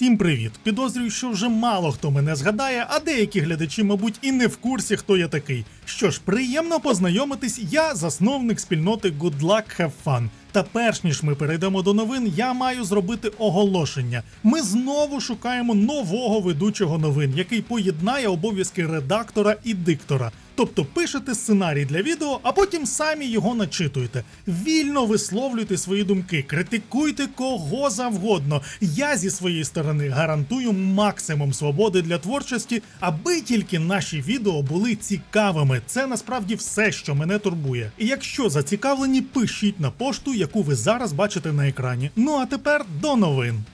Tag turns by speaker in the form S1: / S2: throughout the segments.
S1: Всім привіт! Підозрюю, що вже мало хто мене згадає, а деякі глядачі, мабуть, і не в курсі, хто я такий. Що ж, приємно познайомитись, я засновник спільноти Good Luck Have Fun. Та перш ніж ми перейдемо до новин, я маю зробити оголошення. Ми знову шукаємо нового ведучого новин, який поєднає обов'язки редактора і диктора. Тобто пишете сценарій для відео, а потім самі його начитуєте. Вільно висловлюйте свої думки, критикуйте кого завгодно. Я зі своєї сторони гарантую максимум свободи для творчості, аби тільки наші відео були цікавими. Це насправді все, що мене турбує. І якщо зацікавлені, пишіть на пошту, яку ви зараз бачите на екрані. Ну а тепер до новин.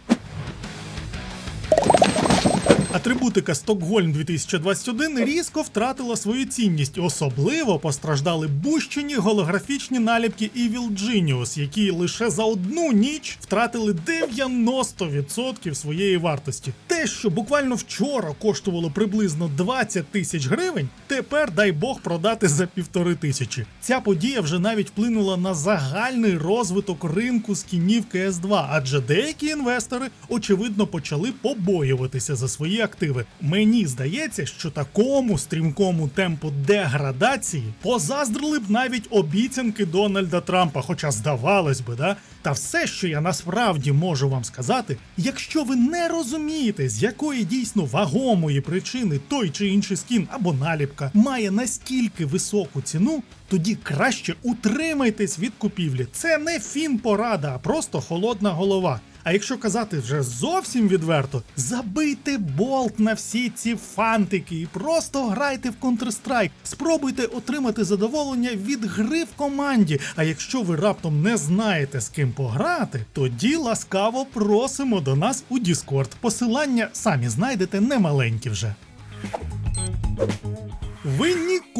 S1: Атрибутика Стокгольм 2021 різко втратила свою цінність. Особливо постраждали бущені голографічні наліпки Evil Genius, які лише за одну ніч втратили 90% своєї вартості. Те, що буквально вчора коштувало приблизно 20 тисяч гривень, тепер дай Бог продати за півтори тисячі. Ця подія вже навіть вплинула на загальний розвиток ринку скінів CS2, адже деякі інвестори очевидно почали побоюватися за свої активи. Мені здається, що такому стрімкому темпу деградації позаздрили б навіть обіцянки Дональда Трампа, хоча здавалось би, да? Та все, що я насправді можу вам сказати, якщо ви не розумієте, з якої дійсно вагомої причини той чи інший скін або наліпка має настільки високу ціну, тоді краще утримайтесь від купівлі. Це не фін-порада, а просто холодна голова. А якщо казати вже зовсім відверто, забийте болт на всі ці фантики і просто грайте в Counter-Strike. Спробуйте отримати задоволення від гри в команді. А якщо ви раптом не знаєте з ким пограти, тоді ласкаво просимо до нас у Discord. Посилання самі знайдете немаленькі вже. Ви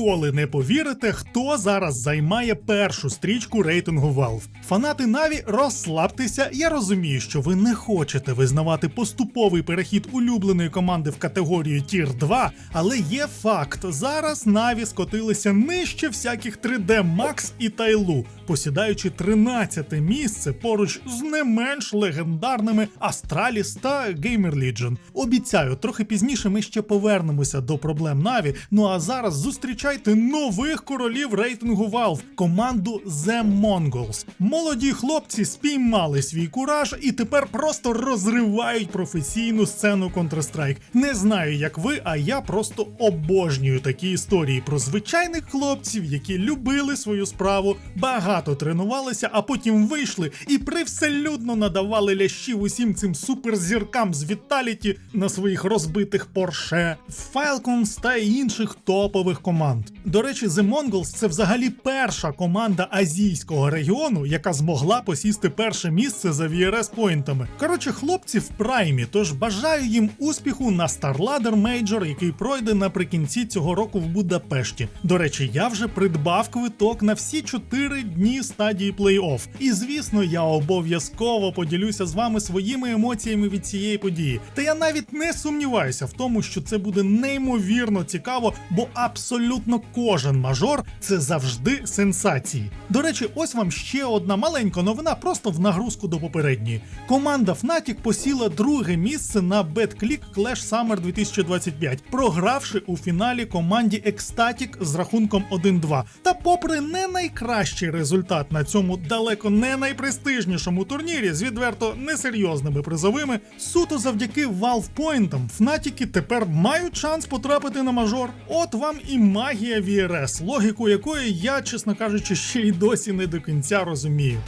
S1: ніколи не повірите, хто зараз займає першу стрічку рейтингу Valve. Фанати Наві, розслабтеся. Я розумію, що ви не хочете визнавати поступовий перехід улюбленої команди в категорію Тір 2, але є факт: зараз Наві скотилися нижче всяких 3D Max і Тайлу, посідаючи 13 місце поруч з не менш легендарними Astralis та Gamer Legion. Обіцяю, трохи пізніше ми ще повернемося до проблем Наві. Ну а зараз зустрічайте нових королів рейтингу Valve – команду The Mongols. Молоді хлопці спіймали свій кураж і тепер просто розривають професійну сцену Counter-Strike. Не знаю, як ви, а я просто обожнюю такі історії про звичайних хлопців, які любили свою справу, багато тренувалися, а потім вийшли і привселюдно надавали лящів усім цим суперзіркам з Віталіті на своїх розбитих Порше, Falcons та інших топових команд. До речі, The Mongols це взагалі перша команда азійського регіону, яка змогла посісти перше місце за VRS поінтами. Коротше, хлопці в праймі, тож бажаю їм успіху на StarLadder Major, який пройде наприкінці цього року в Будапешті. До речі, я вже придбав квиток на всі 4 дні стадії плей-офф. І звісно, я обов'язково поділюся з вами своїми емоціями від цієї події. Та я навіть не сумніваюся в тому, що це буде неймовірно цікаво, бо абсолютно кожен мажор це завжди сенсації. До речі, ось вам ще одна маленька новина, просто в нагрузку до попередньої. Команда Fnatic посіла друге місце на BetClick Clash Summer 2025, програвши у фіналі команді Ecstatic з рахунком 1-2. Та попри не найкращий результат на цьому далеко не найпрестижнішому турнірі з відверто несерйозними призовими, суто завдяки Valve Point Фнатіки тепер мають шанс потрапити на мажор. От вам і магія VRS, логіку якої я, чесно кажучи, ще й досі не до кінця розумію.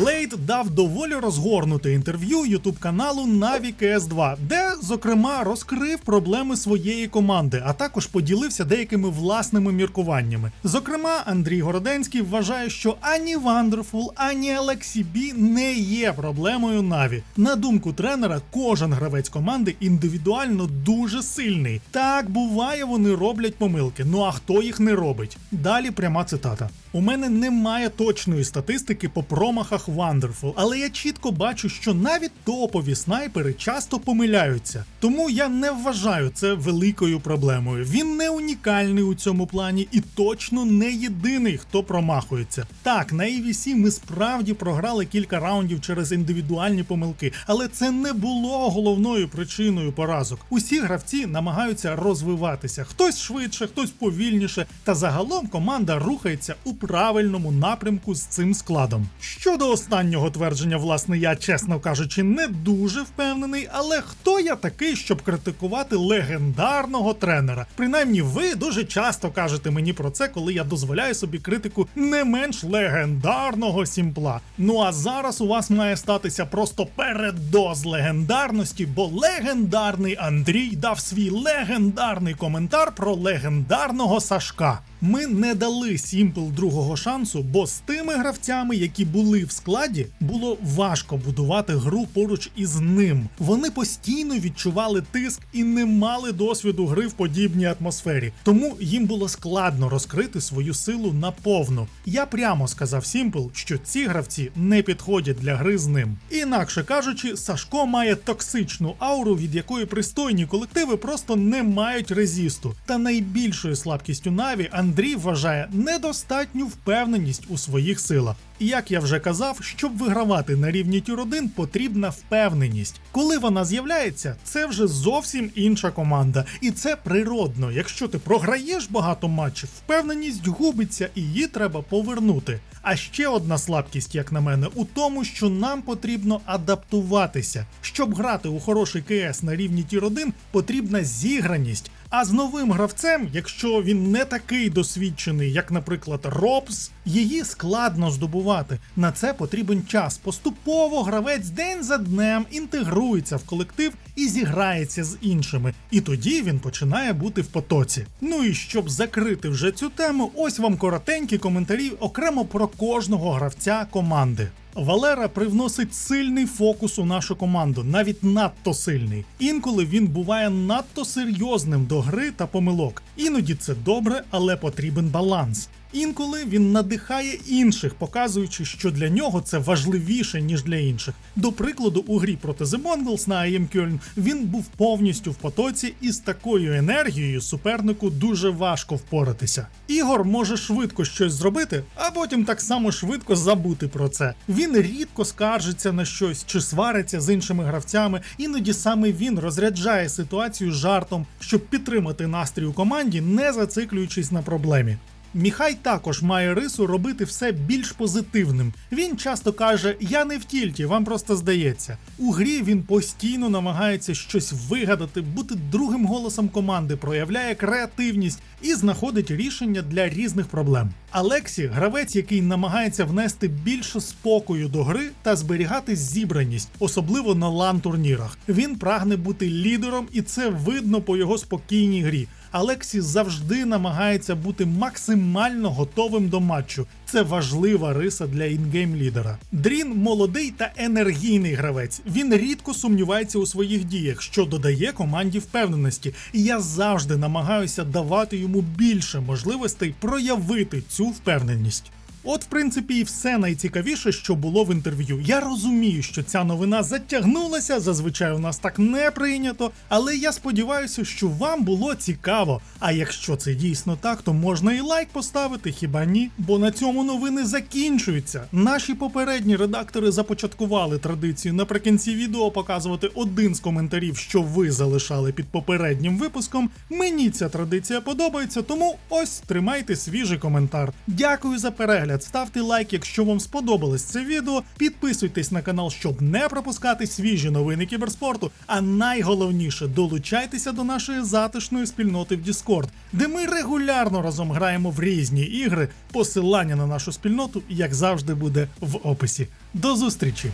S1: Блейд дав доволі розгорнуте інтерв'ю ютуб каналу Na'Vi CS2, де, зокрема, розкрив проблеми своєї команди, а також поділився деякими власними міркуваннями. Зокрема, Андрій Городенський вважає, що ані Wonderful, ані Alexi B не є проблемою Na'Vi. На думку тренера, кожен гравець команди індивідуально дуже сильний. Так буває, вони роблять помилки. Ну а хто їх не робить? Далі пряма цитата. У мене немає точної статистики по промахах снайперах Wonderful, але я чітко бачу, що навіть топові снайпери часто помиляються. Тому я не вважаю це великою проблемою. Він не унікальний у цьому плані і точно не єдиний, хто промахується. Так, на AVC ми справді програли кілька раундів через індивідуальні помилки, але це не було головною причиною поразок. Усі гравці намагаються розвиватися. Хтось швидше, хтось повільніше. Та загалом команда рухається у правильному напрямку з цим складом. Щодо останнього твердження, власне, я, чесно кажучи, не дуже впевнений, але хто я такий, щоб критикувати легендарного тренера? Принаймні, ви дуже часто кажете мені про це, коли я дозволяю собі критику не менш легендарного сімпла. Ну а зараз у вас має статися просто передоз легендарності, бо легендарний Андрій дав свій легендарний коментар про легендарного Сашка. Ми не дали Сімпл другого шансу, бо з тими гравцями, які були в складі, було важко будувати гру поруч із ним. Вони постійно відчували тиск і не мали досвіду гри в подібній атмосфері. Тому їм було складно розкрити свою силу наповну. Я прямо сказав Сімпл, що ці гравці не підходять для гри з ним. Інакше кажучи, Сашко має токсичну ауру, від якої пристойні колективи просто не мають резісту. Та найбільшою слабкістю Наві Андрій вважає недостатню впевненість у своїх силах. Як я вже казав, щоб вигравати на рівні тюр 1 потрібна впевненість. Коли вона з'являється, це вже зовсім інша команда, і це природно. Якщо ти програєш багато матчів, впевненість губиться і її треба повернути. А ще одна слабкість, як на мене, у тому, що нам потрібно адаптуватися. Щоб грати у хороший КС на рівні тір 1 потрібна зіграність. А з новим гравцем, якщо він не такий досвідчений, як, наприклад, Робс, її складно здобувати. На це потрібен час. Поступово гравець день за днем інтегрується в колектив і зіграється з іншими. І тоді він починає бути в потоці. Ну і щоб закрити вже цю тему, ось вам коротенькі коментарі окремо про кожного гравця команди. Валера привносить сильний фокус у нашу команду, навіть надто сильний. Інколи він буває надто серйозним до гри та помилок. Іноді це добре, але потрібен баланс. Інколи він надихає інших, показуючи, що для нього це важливіше, ніж для інших. До прикладу, у грі проти The Mongols на IM Köln він був повністю в потоці, і з такою енергією супернику дуже важко впоратися. Ігор може швидко щось зробити, а потім так само швидко забути про це. Він рідко скаржиться на щось чи свариться з іншими гравцями. Іноді саме він розряджає ситуацію жартом, щоб підтримати настрій у команді, не зациклюючись на проблемі. Міхай також має рису робити все більш позитивним. Він часто каже: Я не в тільті, вам просто здається. У грі він постійно намагається щось вигадати, бути другим голосом команди, проявляє креативність і знаходить рішення для різних проблем. Алексі гравець, який намагається внести більше спокою до гри та зберігати зібраність, особливо на лан турнірах. Він прагне бути лідером, і це видно по його спокійній грі. Алексі завжди намагається бути максимально готовим до матчу. Це важлива риса для інгейм лідера. Дрін молодий та енергійний гравець. Він рідко сумнівається у своїх діях, що додає команді впевненості. І я завжди намагаюся давати йому більше можливостей проявити цю впевненість. От, в принципі, і все найцікавіше, що було в інтерв'ю. Я розумію, що ця новина затягнулася, зазвичай у нас так не прийнято, але я сподіваюся, що вам було цікаво. А якщо це дійсно так, то можна і лайк поставити, хіба ні? Бо на цьому новини закінчуються. Наші попередні редактори започаткували традицію наприкінці відео показувати один з коментарів, що ви залишали під попереднім випуском. Мені ця традиція подобається, тому ось тримайте свіжий коментар. Дякую за перегляд. Ставте лайк, якщо вам сподобалось це відео. Підписуйтесь на канал, щоб не пропускати свіжі новини кіберспорту. А найголовніше долучайтеся до нашої затишної спільноти в Discord, де ми регулярно разом граємо в різні ігри. Посилання на нашу спільноту, як завжди, буде в описі. До зустрічі!